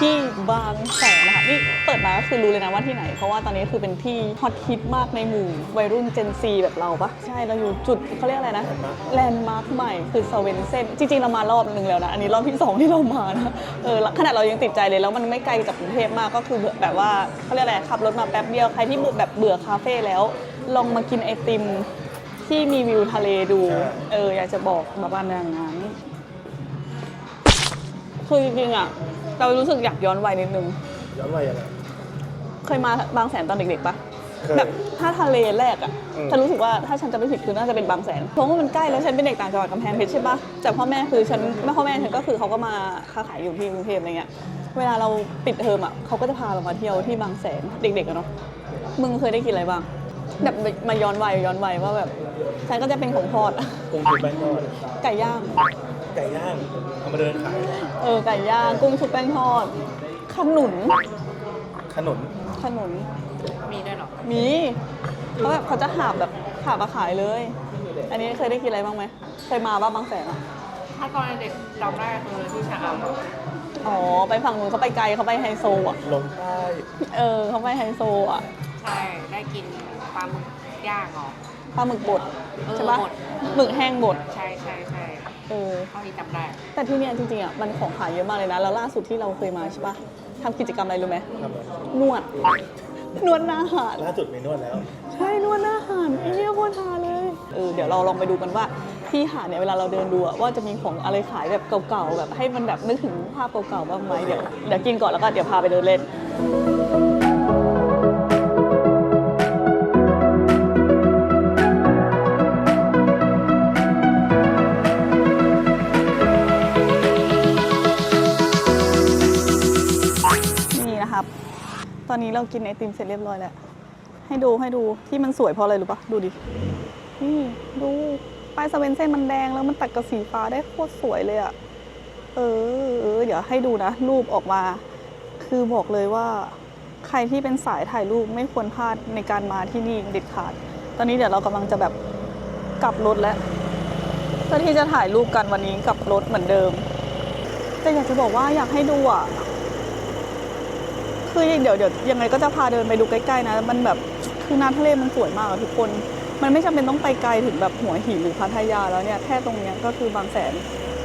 ที่บางแสนนะคะนี่เปิดมาก็คือรู้เลยนะว่าที่ไหน เพราะว่าตอนนี้คือเป็นที่ฮอตฮิตมากในหมู่วัยรุ่นเจนซีแบบเราปะใช่เราอยู่จุดเขาเรียกอะไรนะแลนด์มาร์คใหม่คือสเวนเซนจริงๆ เรามารอบนึงแล้วนะอันนี้รอบที่ 2 ที่เรามานะเออขนาดเรายังติดใจเลยแล้วมันไม่ไกลจากกรุงเทพมากก็คือแบบว่าเขาเรียกอะไรขับรถมาแป๊บเดียวใครที่แบบเบื่อคาเฟ่แล้วลองมากินไอติมที่มีวิวทะเลดู เอออยากจะบอกแบบว่าอย่างนั้น คือจริงๆอะ เรารู้สึกอยากย้อนวัยนิดนึง ย้อนวัยยังไง เคยมาบางแสนตอนเด็กๆปะเคยแบบถ้าทะเลแรกอะอืม ฉันรู้สึกว่าถ้าฉันจะไม่ผิดคือน่าจะเป็นบางแสน เพราะว่ามันใกล้แล้วฉันเป็นเด็กต่างจังหวัดกำแพงเพชรใช่ปะแต่พ่อแม่คือฉันแม่พ่อแม่ฉันก็คือเขาก็มาค้าขายอยู่ที่กรุงเทพอะไรเงี้ย เวลาเราปิดเทอมอะเขาก็จะพาเรามาเที่ยวที่บางแสนเด็กๆอะเนาะ มึงเคยได้กินอะไรบ้างแบบมาย้อนวัยย้อนวัยว่าแบบ ฉันก็จะเป็นของทอดกุ้งชุบแป้งทอดไก่ย่าง ไก่ย่างเอามาเดินขายเออไก่ย่างกุ้งชุบแป้งทอด ขนุน ขนุนขนุน มีด้วยเหรอมีเขาแบบเขาจะหาบแบบหาบมาขายเลย อันนี้เคยได้กินอะไรบ้างไหมเคยมาบ้างบางแสนอะถ้าตอนเด็กจำได้คือที่ชะอำอะอ๋อ ไปฝั่งนู้นเขาไปไกลเขาไปไฮโซอะ ลงใต้เออเขาไปไฮโซอะใช่ได้กินปลาหมึกย่างเหรอ ปลาหมึกบดเออใช่ปะบด หมึกแห้งบด ใช่ใช่ใช่ เออ เท่าที่จำได้แต่ที่เนี่ยจริงๆอะมันของขายเยอะมากเลยนะ แล้วล่าสุดที่เราเคยมาใช่ปะทำกิจกรรมอะไรรู้ไหมทำอะไรนวด นวดหน้าหาด ล่าสุดมีนวดแล้ว ใช่นวดหน้าหาดไอ้เนี่ยโคตรฮาเลยเออเดี๋ยวเราลองไปดูกันว่าที่หาดเนี่ยเวลาเราเดินดูอะว่าจะมีของอะไรขายแบบเก่าๆแบบให้มันแบบนึกถึงภาพเก่าๆบ้างไหมเดี๋ยวเดี๋ยวกินก่อนแล้วก็เดี๋ยวพาไปเดินเล่นนี่ ตอนนี้เรากินไอติมเสร็จเรียบร้อยแล้ว ให้ดูให้ดูที่มันสวยเพราะอะไรรู้ปะดูดิ นี่ดูป้ายสเวนเซ่นมันแดงแล้วมันตัดกับสีฟ้าได้โคตรสวยเลยอะเออเออ เดี๋ยวให้ดูนะ รูปออกมา คือบอกเลยว่า ใครที่เป็นสายถ่ายรูปไม่ควรพลาดในการมาที่นี่เด็ดขาด ตอนนี้เดี๋ยวเรากำลังจะแบบกลับรถแล้วเพื่อที่จะถ่ายรูปกันวันนี้กลับรถเหมือนเดิม แต่อยากจะบอกว่าอยากให้ดูอะ คือเดี๋ยวเดี๋ยวยังไงก็จะพาเดินไปดูใกล้ๆนะ มันแบบคือน้ำทะเลมันสวยมากอะทุกคน มันไม่จำเป็นต้องไปไกลถึงแบบหัวหินหรือพัทยาแล้วเนี่ยแค่ตรงเนี้ยก็คือบางแสน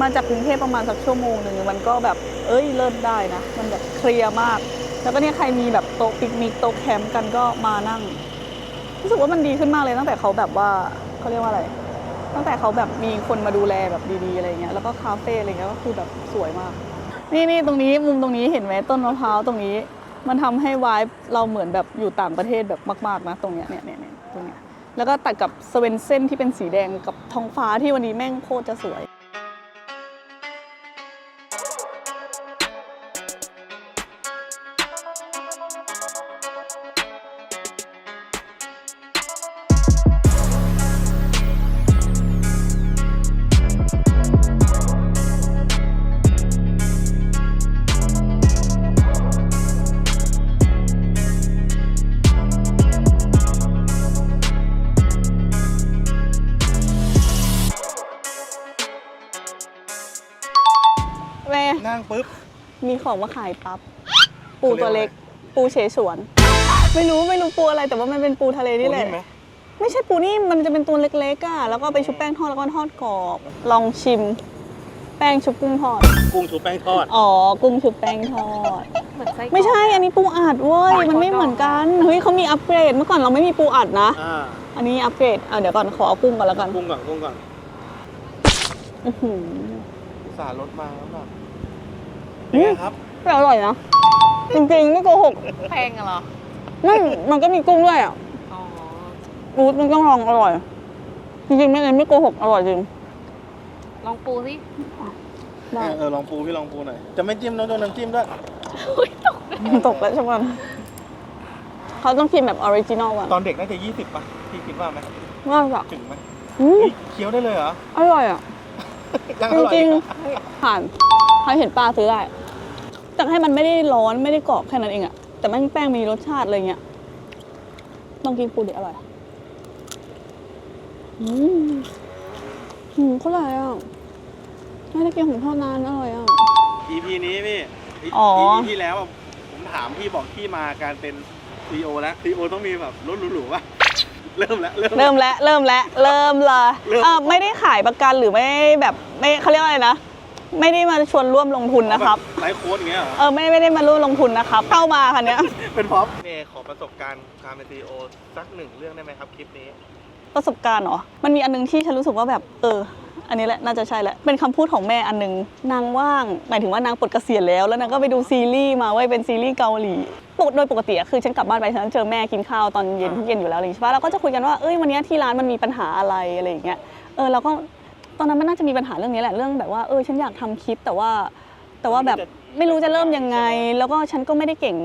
มาจากกรุงเทพประมาณสักชั่วโมงหนึ่งมันก็แบบเอ้ยเลิศได้นะ มันแบบเคลียร์มาก แล้วก็เนี่ยใครมีแบบโต๊ะปิกนิกโต๊ะแคมป์กันก็มานั่งรู้สึกว่ามันดีขึ้นมากเลยตั้งแต่เขาแบบว่าเขาเรียกว่าอะไร ตั้งแต่เขาแบบมีคนมาดูแลแบบดีๆอะไรเงี้ยแล้วก็คาเฟ่อะไรเงี้ยก็คือแบบสวยมาก นี่นี่ตรงนี้มุมตรงนี้เห็นไหมต้นมะพร้าวตรงนี้ มันทำให้วายเราเหมือนแบบอยู่ต่างประเทศแบบมาก ๆ นะ ตรงเนี้ยเนี่ยเนี่ยเนี่ยตรงเนี้ยแล้วก็ตัดกับสเวนเซ่นที่เป็นสีแดงกับท้องฟ้าที่วันนี้แม่งโคตรจะสวย แม่นั่งปุ๊บ มีของมาขายปั๊บ ปูตัวเล็ก ปูเฉฉวน ไม่รู้ไม่รู้ปูอะไรแต่ว่ามันเป็นปูทะเลนี่แหละปูนิ่มไหมไม่ใช่ปูนิ่มมันจะเป็นตัวเล็กๆอะแล้วก็ไปชุบแป้งทอดแล้วก็ทอดกรอบ ลองชิม แป้งชุบกุ้งทอด กุ้งชุบแป้งทอด อ๋อ กุ้งชุบแป้งทอดเหมือนไส้กรอกไม่ใช่ อันนี้ปูอัดเว้ย มันไม่เหมือนกัน เฮ้ยเขามีอัปเกรด เมื่อก่อนเราไม่มีปูอัดนะอ่าอันนี้อัปเกรดอะเดี๋ยวก่อนขอเอากุ้งก่อนแล้วกัน กุ้งก่อนกุ้งก่อนอื้อหือสารรถมาแล้วแบบอื เป็นมไงครับ แต่อร่อยนะ จริงๆไม่โกหกแพงอะเหรอ ไม่มันก็มีกุ้งด้วยอะอ๋อ อูดมันต้องลองอร่อย จริงๆไม่เลยไม่โกหกอร่อยจริงลองปูสิได้เออลองปูพี่ลองปูหน่อย จะไม่จิ้มน้องโดนน้ำจิ้มด้วยตกแล้วใช่ไหมเขาต้องกินแบบออริจินอลอะตอนเด็กน่าจะ20ป่ะพี่คิดว่าไหมง่ายอะถึงไหมอืมเฮ้ยเคี้ยวได้เลยเหรอ อร่อยอะ ยังจอร่อยริงอีกๆผ่านใครเห็นปลาซื้อได้ แต่ให้มันไม่ได้ร้อนไม่ได้กรอบแค่นั้นเองอะแต่แม่งแป้งมีรสชาติอะไรเงี้ยต้องกินปูดิอร่อยอืมอืมเขาอร่อยอะไม่ได้กินของทอดนานอร่อยอะ EP นี้พี่เทอ๋อทีที่แล้วอะผมถามพี่บอกที่มาการเป็นซีโอแล้วซีโอต้องมีแบบรถหรูๆป่ะ เริ่มแล้วเริ่ม เริ่มแล้วเริ่มแล้วเริ่มละเริ่ม เออไม่ได้ขายประกันหรือไม่แบบไม่เขาเรียกว่าอะไรนะ ไม่ได้มาชวนร่วมลงทุนนะครับไลฟ์โค้ดอย่างเงี้ยเหรอ เออไม่ไม่ได้มาร่วมลงทุนนะครับ เข้ามาคันเนี้ย เป็นพร็อพเมย์ขอประสบการณ์การเป็นซีโอสักหนึ่งเรื่องได้ไหมครับคลิปนี้ ประสบการณ์เหรอ มันมีอันนึงที่ฉันรู้สึกว่าแบบเออ อันนี้แหละน่าจะใช่แหละ เป็นคำพูดของแม่อันนึง นางว่าง หมายถึงว่านางปลดเกษียณแล้ว แล้วนางก็ไปดูซีรีส์มาไว้ยเป็นซีรีส์เกาหลีปกโดยปกติอะคือฉันกลับบ้านไปฉันเจอแม่กินข้าวตอนเย็นอ่าทุกเย็นอยู่แล้วอะไรอย่างเงี้ยใช่ปะเราก็จะคุยกันว่าเอ้ยวันเนี้ยที่ร้านมันมีปัญหาอะไรอะไรอย่างเงี้ย เออเราก็ ตอนนั้นมันน่าจะมีปัญหาเรื่องนี้แหละเรื่องแบบว่าเออฉันอยากทำคลิปแต่ว่า แต่ว่าแบบไม่รู้จะเริ่มยังไง แล้วก็ฉันก็ไม่ได้เก่ง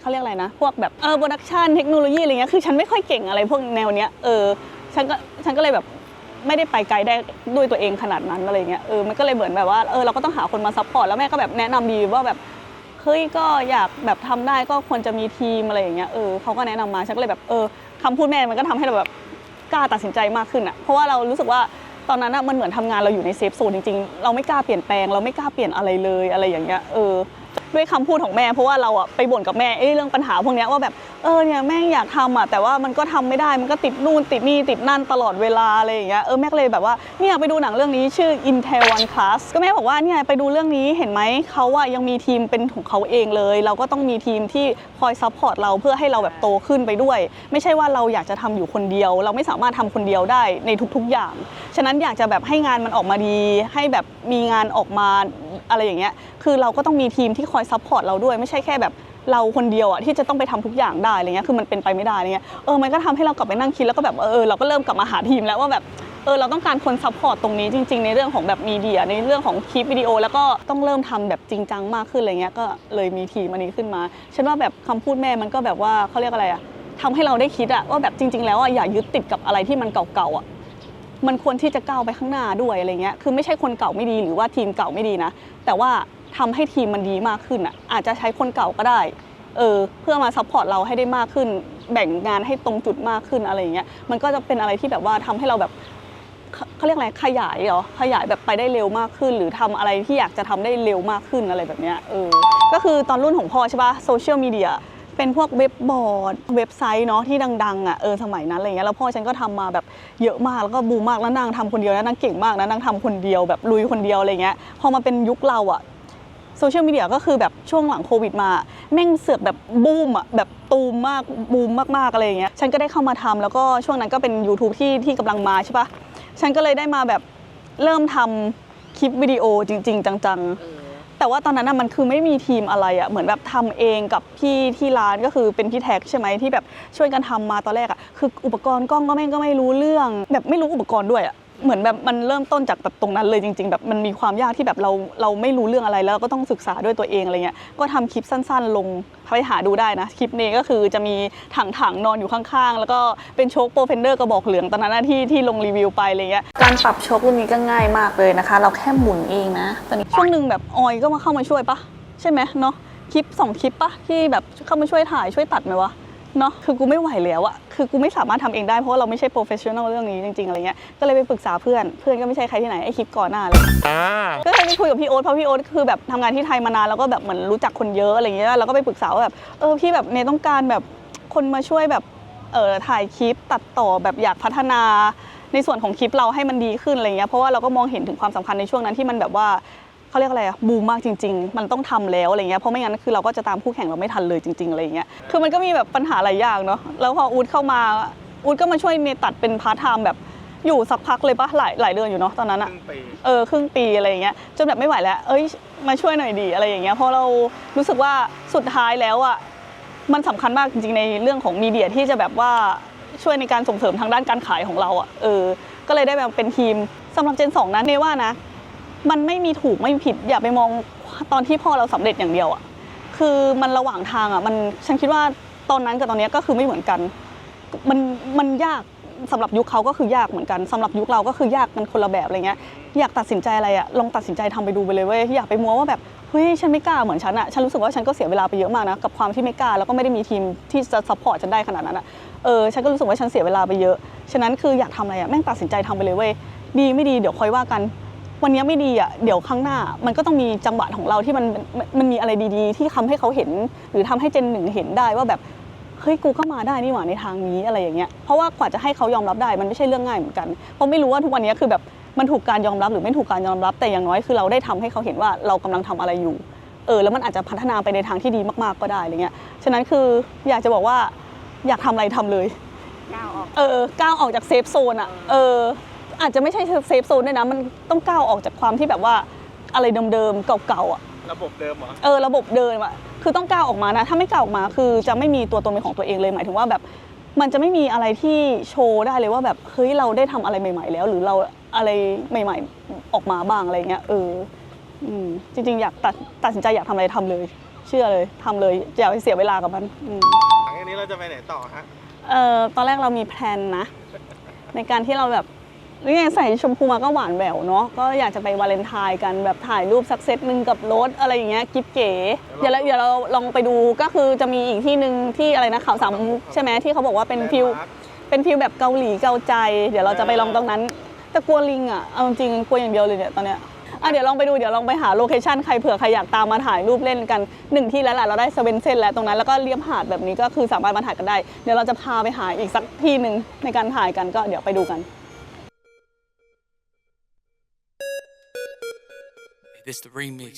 เขาเรียกอะไรนะ พวกแบบเออโปรดักชันเทคโนโลยีอะไรเงี้ยคือฉันไม่ค่อยเก่งอะไรพวกแนวเนี้ยเออฉันก็ฉันก็เลยแบบไม่ได้ไปไกลได้ด้วยตัวเองขนาดนั้นอะไรเงี้ยเออมันก็เลยเหมือนแบบว่าเออเราก็ต้องหาคนมาซัพพอร์ตแล้วแม่ก็แบบแนะนำดีว่าแบบเฮ้ยก็อยากแบบทำได้ก็ควรจะมีทีมอะไรอย่างเงี้ยเออเขาก็แนะนำมาฉันก็เลยแบบเออคำพูดแม่มันก็ทำให้เราแบบกล้าตัดสินใจมากขึ้นอะเพราะว่าเรารู้สึกว่า ตอนนั้นอะมันเหมือนทำงานเราอยู่ในเซฟโซนจริงๆ เราไม่กล้าเปลี่ยนแปลง เราไม่กล้าเปลี่ยนอะไรเลยอะไรอย่างเงี้ยเออ ด้วยคำพูดของแม่ เพราะว่าเราอะไปบ่นกับแม่เอ้เรื่องปัญหาพวกนี้ว่าแบบเออเนี่ยแม่อยากทำอะแต่ว่ามันก็ทำไม่ได้มันก็ติดนู่นติดนี่ติดนั่นตลอดเวลาอะไรอย่างเงี้ยเออแม่ก็เลยแบบว่าเนี่ยไปดูหนังเรื่องนี้ชื่อ Intel One Class ก็แม่บอกว่าเนี่ยไปดูเรื่องนี้เห็นไหมเขาอะยังมีทีมเป็นของเขาเองเลย เราก็ต้องมีทีมที่คอยซัพพอร์ตเราเพื่อให้เราแบบโตขึ้นไปด้วย ไม่ใช่ว่าเราอยากจะทำอยู่คนเดียว เราไม่สามารถทำคนเดียวได้ในทุกๆอย่าง ฉะนั้นอยากจะแบบให้งานมันออกมาดี ให้แบบมีงานออกมา อะไรอย่างเงี้ยคือเราก็ต้องมีทีมที่คอยซัพพอร์ตเราด้วยไม่ใช่แค่แบบเราคนเดียวอะที่จะต้องไปทำทุกอย่างได้อะไรเงี้ยคือมันเป็นไปไม่ได้อะไรเงี้ยเออมันก็ทำให้เรากลับไปนั่งคิดแล้วก็แบบเออเราก็เริ่มกลับมาหาทีมแล้วว่าแบบเออเราต้องการคนซัพพอร์ตตรงนี้จริง ๆ ในเรื่องของแบบมีเดียในเรื่องของคลิปวิดีโอ แล้วก็ต้องเริ่มทำแบบจริงจังมากขึ้นอะไรเงี้ยก็เลยมีทีมอันนี้ขึ้นมาฉันว่าแบบคำพูดแม่มันก็แบบว่าเขาเรียกอะไรอะทำให้เราได้คิดอะว่าแบบจริง ๆ แล้วอะอย่ายึดติดกับอะไรที่มันเก่าๆอะ มันควรที่จะก้าวไปข้างหน้าด้วยอะไรเงี้ย คือไม่ใช่คนเก่าไม่ดีหรือว่าทีมเก่าไม่ดีนะ แต่ว่าทำให้ทีมมันดีมากขึ้นอะ อาจจะใช้คนเก่าก็ได้ เออ เพื่อมาซัพพอร์ตเราให้ได้มากขึ้น แบ่งงานให้ตรงจุดมากขึ้นอะไรเงี้ย มันก็จะเป็นอะไรที่แบบว่าทำให้เราแบบเขาเขาเรียกอะไร ขยายเหรอ ขยายแบบไปได้เร็วมากขึ้น หรือทำอะไรที่อยากจะทำได้เร็วมากขึ้นอะไรแบบเนี้ย เออ ก็คือตอนรุ่นของพ่อใช่ปะโซเชียลมีเดีย เป็นพวกเว็บบอร์ด เว็บไซต์เนาะที่ดังๆอะเออสมัยนั้นอะไรเงี้ยแล้วพ่อฉันก็ทำมาแบบเยอะมากแล้วก็บูมมากแล้วนางทำคนเดียวนะนางเก่งมากนะนางทำคนเดียวแบบลุยคนเดียวอะไรเงี้ยพอมาเป็นยุคเราอะโซเชียลมีเดียก็คือแบบช่วงหลังโควิดมา แม่งเสือกแบบบูมอะแบบตูมมากบูมมากๆอะไรเงี้ยฉันก็ได้เข้ามาทำแล้วก็ช่วงนั้นก็เป็น YouTube ที่ที่กำลังมาใช่ปะฉันก็เลยได้มาแบบเริ่มทำคลิปวิดีโอจริง ๆ จังๆ แต่ว่าตอนนั้นน่ะมันคือไม่มีทีมอะไรอะ่ะเหมือนแบบทำเองกับพี่ที่ร้านก็คือเป็นพี่แท็กใช่ไหมที่แบบช่วยกันทำมาตอนแรกอะ่ะคืออุปกรณ์กล้องก็แม่งก็ไม่รู้เรื่อง แบบไม่รู้อุปกรณ์ด้วยอะ่ะเหมือนแบบมันเริ่มต้นจากแบบตรงนั้นเลยจริง ๆ แบบมันมีความยากที่แบบเราเราไม่รู้เรื่องอะไรแล้วเราก็ต้องศึกษาด้วยตัวเองอะไรเงี้ยก็ทำคลิปสั้น ๆ ลงไปหาดูได้นะคลิปนี้ก็คือจะมีถังๆนอนอยู่ข้างๆ แล้วก็เป็นโชคโปรเฟนเดอร์กระบอกเหลืองตอนนั้นนะที่ที่ลงรีวิวไปอะไรเงี้ย การปรับโชครุ่นนี้ก็ง่ายมากเลยนะคะ เราแค่หมุนเองนะตอนนี้ช่วงหนึ่งแบบออยก็มาเข้ามาช่วยปะใช่ไหมเนาะคลิปสองคลิปปะที่แบบเข้ามาช่วยถ่ายช่วยตัดไหมวะเนาะคือกูไม่ไหวแล้วอะคือกูไม่สามารถทำเองได้เพราะว่าเราไม่ใช่โปรเฟชชั่นอลเรื่องนี้จริงๆอะไรเงี้ยก็เลยไปปรึกษาเพื่อนเพื่อนก็ไม่ใช่ใครที่ไหนไอคลิปก่อนหน้าเลยอ่าก็เคยไปคุยกับพี่โอ๊ตเพราะพี่โอ๊ตคือแบบทำงานที่ไทยมานานแล้วก็แบบเหมือนรู้จักคนเยอะอะไรเงี้ยเราก็ไปปรึกษาว่าแบบเออพี่แบบเนยต้องการแบบคนมาช่วยแบบเออถ่ายคลิปตัดต่อแบบอยากพัฒนา ในส่วนของคลิปเราให้มันดีขึ้นอะไรเงี้ยเพราะว่าเราก็มองเห็นถึงความสำคัญในช่วงนั้นที่มันแบบว่าเขาเรียกอะไรอะบูมมากจริง ๆ มันต้องทำแล้วอะไรเงี้ยเพราะไม่งั้นคือเราก็จะตามคู่แข่งเราไม่ทันเลยจริงๆอะไรเงี้ยคือมันก็มีแบบปัญหาหลายอย่างเนาะแล้วพออูดเข้ามาอูดก็มาช่วยเนยตัดเป็นพาร์ทไทม์แบบอยู่สักพักเลยปะหลายหลายเดือนอยู่เนาะตอนนั้นคอะรึ่งปี เออครึ่งปีอะไรอย่างเงี้ยจนแบบไม่ไหวแล้ว เอ้ยมาช่วยหน่อยดีอะไรอย่างเงี้ยเพราะเรารู้สึกว่าสุดท้ายแล้วอะมันสำคัญมากจริงๆในเรื่องของมีเดียที่จะแบบว่า ช่วยในการส่งเสริมทางด้านการขายของเราอะเออ ก็เลยได้แบบเป็นทีมสำหรับเจนสองนะเนว่านะ มันไม่มีถูกไม่มีผิด อย่าไปมองตอนที่พ่อเราสำเร็จอย่างเดียวอะคือมันระหว่างทางอะมันฉันคิดว่าตอนนั้นกับตอนนี้ก็คือไม่เหมือนกัน มันมันยากสำหรับยุคเขาก็คือยากเหมือนกันสำหรับยุคเราก็คือยากมันคนละแบบอะไรเงี้ยอยากตัดสินใจอะไรอะลองตัดสินใจทำไปดูไปเลยเว้ยอยากไปมัวว่าแบบเฮ้ยฉันไม่กล้าเหมือนฉันอะฉันรู้สึกว่าฉันก็เสียเวลาไปเยอะมากนะกับความที่ไม่กล้าแล้วก็ไม่ได้มีทีมที่จะซัพพอร์ตฉันได้ขนาดนั้นอะ เออฉันก็รู้สึกว่าฉันเสียเวลาไปเยอะ ฉะนั้นคืออยากทำอะไรอะแม่งตัดสินใจทำไปเลยเว้ยดีไม่ดีเดี๋ยวค่อยว่ากัน วันนี้ไม่ดีอะเดี๋ยวข้างหน้า มันก็ต้องมีจังหวะของเราที่มันมันมีอะไรดีๆ ที่ทำให้เขาเห็น หรือทำให้เจนหนึ่งเห็นได้ว่าแบบเฮ้ยกูก็มาได้นี่หว่าในทางนี้อะไรอย่างเงี้ยเพราะว่ากว่าจะให้เขายอมรับได้มันไม่ใช่เรื่องง่ายเหมือนกันเพราะไม่รู้ว่าทุกวันนี้คือแบบมันถูกการยอมรับหรือไม่ถูกการยอมรับ แต่อย่างน้อยคือเราได้ทำให้เขาเห็นว่าเรากำลังทำอะไรอยู่เออแล้วมันอาจจะพัฒนาไปในทางที่ดีมากๆก็ได้อะไรเงี้ยฉะนั้นคืออยากจะบอกว่า อยากทำอะไรทำเลยก้าวออกเออก้าวออกจากเซฟโซนอะเอออาจจะไม่ใช่เซฟโซนด้วยนะ มันต้องก้าวออกจากความที่แบบว่าอะไรเดิมๆเก่าๆอะระบบเดิมเหรอเออระบบเดิมอะคือต้องก้าวออกมานะ ถ้าไม่ก้าวออกมาคือจะไม่มีตัวตนเป็นของตัวเองเลยหมายถึงว่าแบบมันจะไม่มีอะไรที่โชว์ได้เลยว่าแบบเฮ้ยเราได้ทำอะไรใหม่ ๆ แล้ว หรือเราอะไรใหม่ ๆออกมาบ้างอะไรเงี้ยเอออืมจริง ๆ อยากตัดตัดสินใจอยากทำอะไรทำเลย เชื่อเลยทำเลยอย่าไปเสียเวลากับมันอืมหลังจาก นี้เราจะไปไหนต่อฮะ เอ่อตอนแรกเรามีแพลนนะ ในการที่เราแบบนี่ไงใส่ชมพูมาก็หวานแหววเนาะก็อยากจะไปวาเลนไทน์กันแบบถ่ายรูปสักเซตหนึ่งกับรถอะไรอย่างเงี้ยกิ๊บเก๋เดี๋ยวเราเดี๋ยวเราลองไปดูก็คือจะมีอีกที่หนึ่งที่อะไรนะเขาสามมุกใช่ไหมที่เขาบอกว่าเป็นฟิลเป็นฟิลแบบเกาหลีเกาใจ เดี๋ยวเราจะไปลองตรงนั้น แต่กลัวลิงอะเอาจริงๆกลัวอย่างเดียวเลยเนี่ยตอนเนี้ย อะเดี๋ยวลองไปดูเดี๋ยวลองไปหาโลเคชันใครเผื่อใครอยากตามมาถ่ายรูปเล่นกันหนึ่งที่แล้วแหละเราได้เซเว่นเซนแล้วตรงนั้นแล้วก็เลียบหาดแบบนี้ก็คือสามารถมาถ่ายกันได้ เดี๋ยวเราจะพาไปหาอีกสักที่หนึ่งในการถ่ายกันก็เดี๋ยวไปดูกัน This the remix.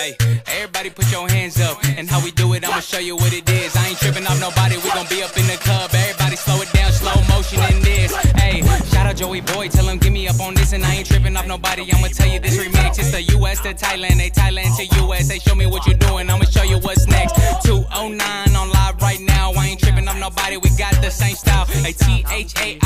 Hey, everybody put your hands up. And how we do it, I'ma show you what it is. I ain't tripping off nobody, we gon' be up in the club. Everybody slow it down, slow motion in this. Hey, shout out Joey Boy, tell him give me up on this. And I ain't tripping off nobody, I'ma tell you this remix. It's the US to Thailand, they Thailand to US. They show me what you doing, I'ma show you what's next. 209 on live right now, I ain't tripping off nobody, we got the same style. Hey, T H A